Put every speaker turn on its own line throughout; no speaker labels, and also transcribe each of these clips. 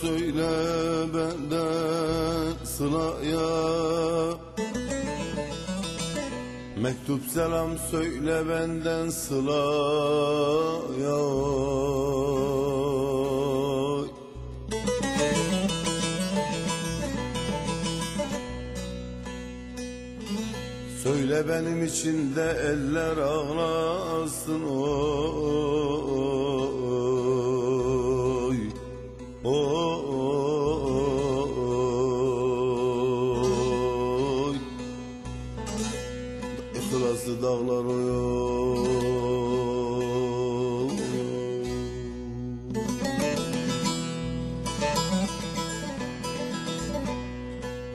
söyle benden sılaya Mektup selam söyle benden sılaya Söyle benim için de eller ağlasın. Oy Oy. İhlası dağlar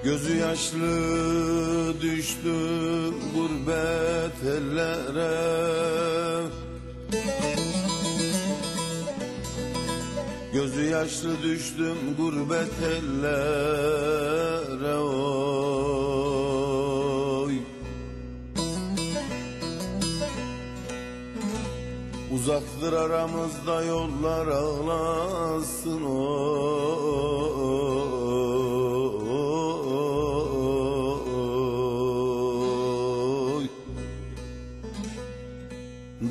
Gözü yaşlı düştüm gurbet ellere Gözü yaşlı düştüm gurbet ellere oy. Uzaktır aramızda yollar ağlasın oy.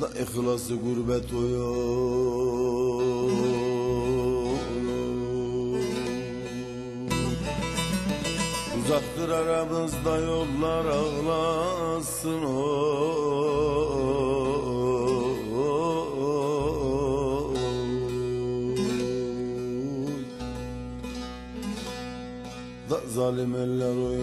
Da ihlası gurbet oy Uzaktır aramızda yollar ağlasın oy. Da zalim eller oy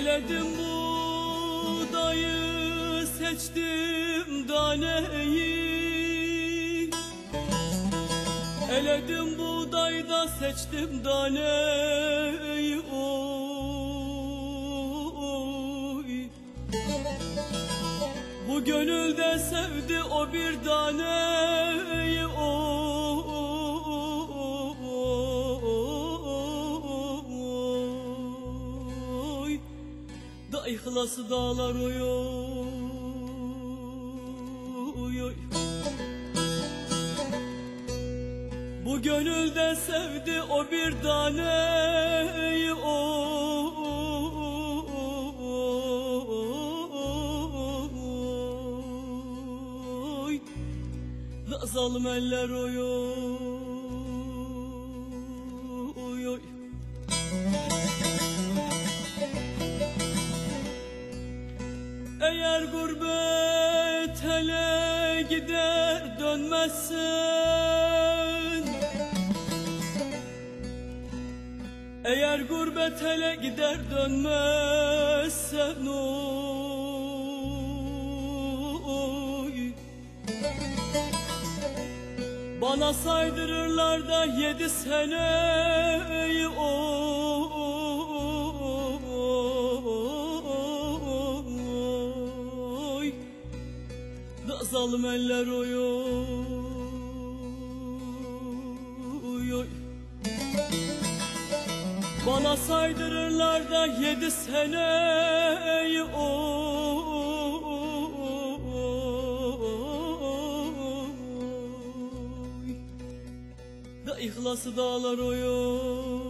Eledim buğdayı seçtim daneyi. Eledim buğdayda seçtim daneyi. Oy. Bu gönülde sevdi o bir taneyi Da ihlası dağlar oy Bu gönülde sevdi o bir taneyi oy Da zalim eller oy dönmezsen Eğer gurbet hele gider dönmezsen oy Bana saydırırlar da yedi seneyi oy Da zalim eller oy oy oy. Bana saydırırlar da yedi seneyi oy. Da ihlası dağlar oy oy